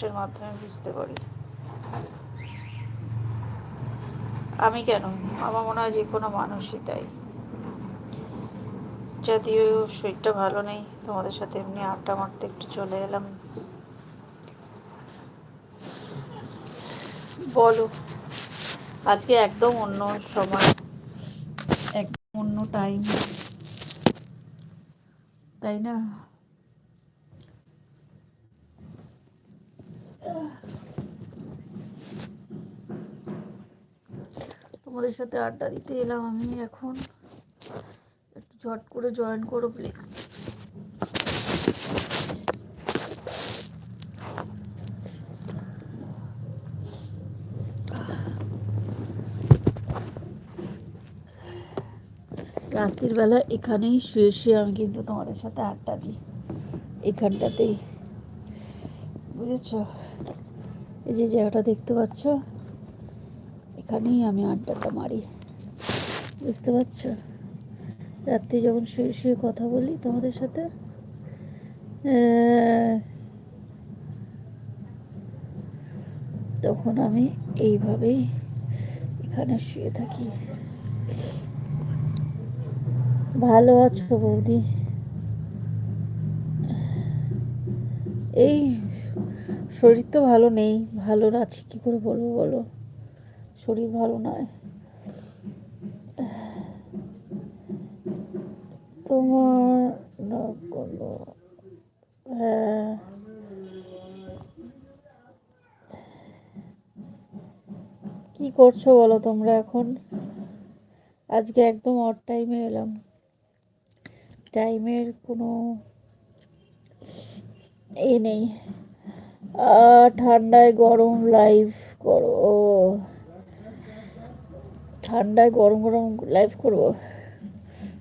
কষ্টের মাধ্যমে বুঝতে পারি। আমি কেন? আমার মনে হয় যে কোনো মানুষই তাই। যদিও শরীরটা ভালো নেই, তোমাদের সাথে এমনি আড্ডা মারতে একটু চলে এলাম। বলো, আজকে একদম অন্য সময়, একদম অন্য টাইম তাই না? তোমাদের সাথে আড্ডা দিতে এলাম আমি এখন। একটু ঝট করে জয়েন করো প্লিজ রাত্রির বেলা এখানেই শুয়ে শুয়ে আমি কিন্তু তোমাদের সাথে আড্ডা দিই। এখানটাতেই। বুঝেছ? এই যে জায়গাটা দেখতে পাচ্ছ? এখানেই আমি আড্ডাটা মারি। বুঝতে পারছ? রাত্রি যখন শুয়ে শুয়ে কথা বলি তোমাদের সাথে তখন আমি এইভাবেই এখানে শুয়ে থাকি। ভালো আছো বৌদি? এই শরীর তো ভালো নেই, ভালো আছি কি করে বলব বলো? শরীর ভালো নয়। তোমার হ্যাঁ। কি করছ বলো তোমরা এখন? আজকে একদম অড টাইমে এলাম। টাইমের কোনো এ নেই। ঠান্ডায় গরম লাইভ করো। ঠান্ডায় গরম গরম লাইভ করব?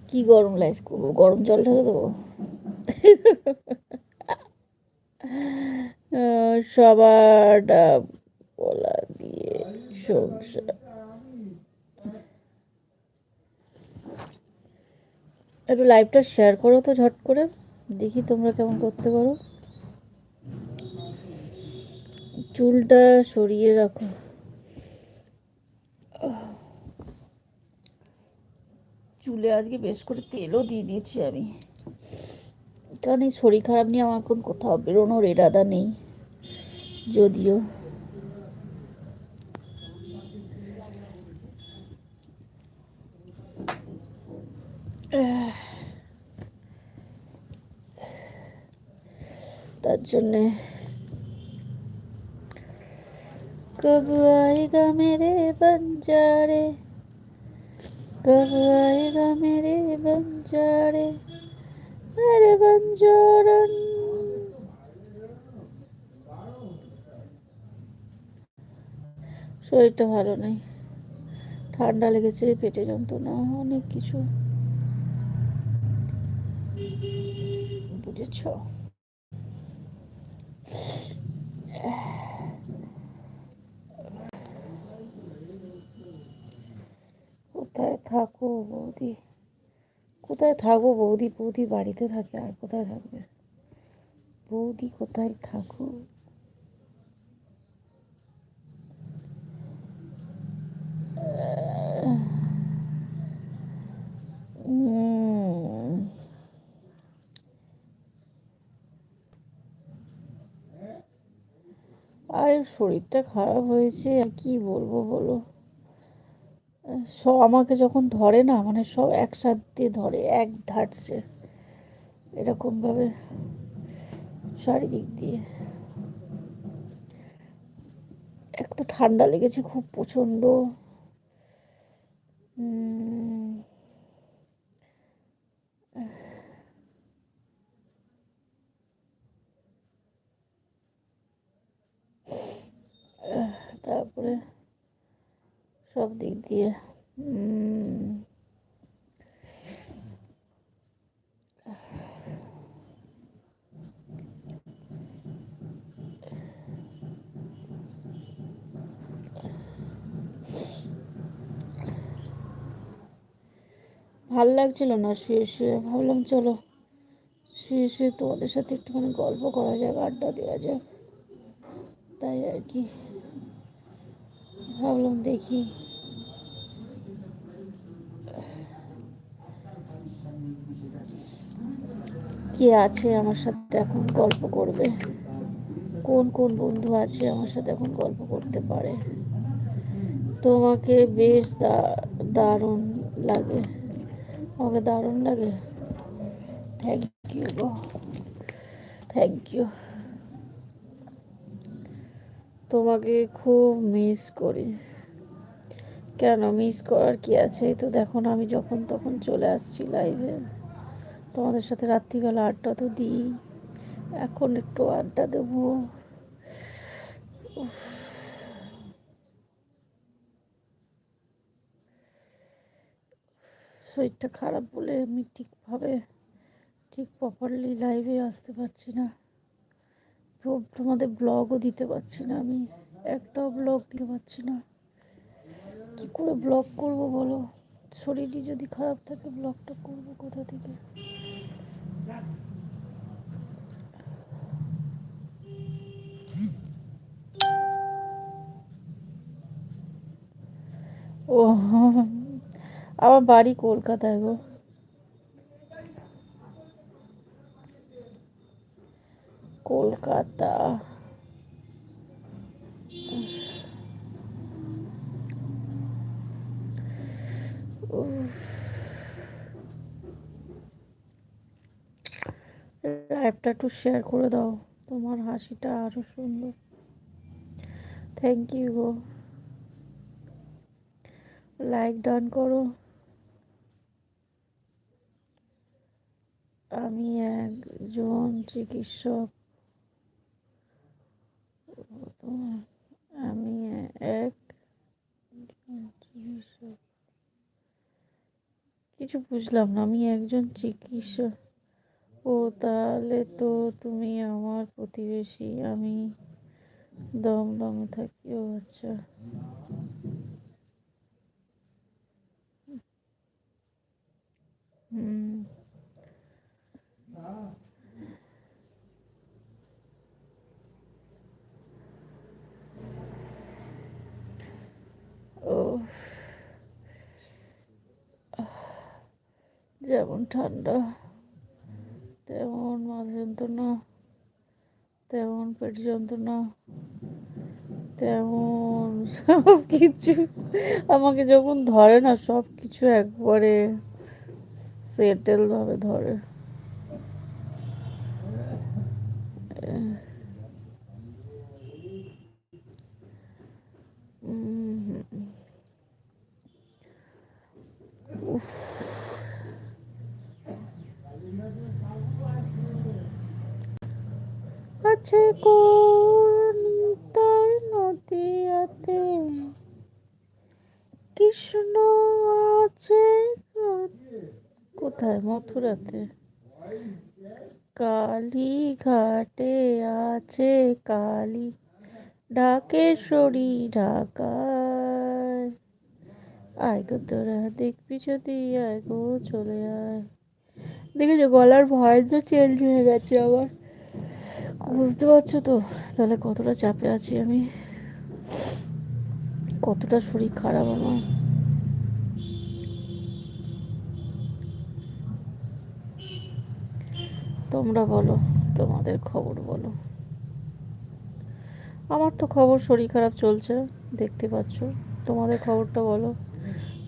কি গরম লাইভ করব? গরম জল ঢেলে দেবো? সবার বলা দিয়ে সংসার। একটু লাইভটা শেয়ার করো তো ঝট করে। দেখি তোমরা কেমন করতে পারো। চুলটা সরিয়ে রাখো। চুলে আজকে বেশ করে তেলও দিয়ে দিয়েছি আমি। কারণ এই শরীর খারাপ নিয়ে আমার এখন কোথাও বেরোনোর এরাদা নেই। যদিও। তার জন্যে कब आएगा मेरे बंजारे कब आएगा मेरे बंजारे मेरे बंजारन শরীরটা ভালো নেই ঠান্ডা লেগেছে পেটে যন্ত্রণা অনেক কিছু বুঝেছ থাকো বৌদি। কোথায় থাকো বৌদি? বৌদি বাড়িতে থাকে, আর কোথায় থাকবে? বৌদি কোথায় থাকো? আর শরীরটা খারাপ হয়েছে, আর কি বলব বলো? সব আমাকে যখন ধরে না মানে সব একসাথে ধরে, এক ধারছে এরকমভাবে চারিদিক দিয়ে। এক তো ঠান্ডা লেগেছে খুব প্রচণ্ড। তারপরে সব দিক দিয়ে। ভালো লাগছিল না শুয়ে শুয়ে। ভাবলাম, চলো শুয়ে শুয়ে তোমাদের সাথে একটুখানি গল্প করা যাক, আড্ডা দেওয়া যাক। তাই আর কি। ভাবলাম দেখি। কে আছে আমার সাথে এখন গল্প করবে? কোন কোন বন্ধু আছে আমার সাথে এখন গল্প করতে পারে? তোমাকে বেশ দারুণ লাগে। আমাকে দারুণ লাগে। থ্যাংক ইউ থ্যাংক ইউ তোমাকে খুব মিস করি। কেন মিস করার কি আছে? তো দেখো আমি যখন তখন চলে আসছি লাইভে তোমাদের সাথে রাত্রিবেলা আড্ডা তো দিই। এখন একটু আড্ডা দেবো। শরীরটা খারাপ বলে আমি ঠিকভাবে, ঠিক প্রপারলি লাইভে আসতে পারছি না। তোমাদের ব্লগও দিতে পারছি না আমি। একটাও ব্লগ দিতে পারছি না। কি করে ব্লগ করব বলো? শরীরই যদি খারাপ থাকে ব্লগটা করব কোথা থেকে? ও আমার বাড়ি কলকাতায় গো কলকাতা অ্যাপটা একটু শেয়ার করে দাও। তোমার হাসিটা আরও সুন্দর। থ্যাংক ইউ গো। লাইক ডান করো। আমি একজন চিকিৎসক। আমি এক চিকিৎসক। কিছু বুঝলাম না, আমি একজন চিকিৎসক। ও, তাহলে তো তুমি আমার প্রতিবেশী। আমি দমদমে থাকি, ও আচ্ছা। হুম। ও যেমন ঠান্ডা। তেমন মাথা যন্ত্রণা তেমন পেট যন্ত্রণা তেমন সব কিছু আমাকে যখন ধরে না সব কিছু একবারে সেটেলভাবে ধরে। কৃষ্ণ আছে কোথায়? মথুরাতে। কালী ঘাটে আছে কালী। ঢাকেশ্বরী ঢাকায়। আয় গো তোরা, দেখবি যদি আয় গো, চলে আয়। দেখেছ, গলার ভয়েসও চেঞ্জ হয়ে গেছে আবার। বুঝতে পারছ তো? তাহলে কতটা চাপে আছি আমি? কতটা শরীর খারাপ আমার? তোমরা বলো, তোমাদের খবর বলো। আমার তো খবর শরীর খারাপ চলছে, দেখতে পাচ্ছ। তোমাদের খবরটা বলো।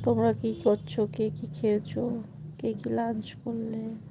তোমরা কি করছ, কে কি খেয়েছো, কে কি লাঞ্চ করলে?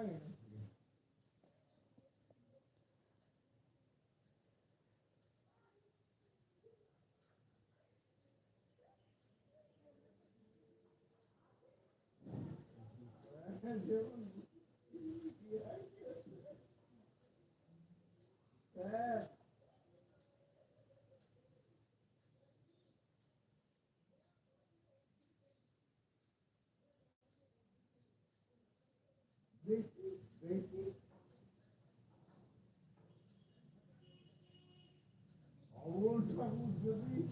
tired. Thank you. sang dưới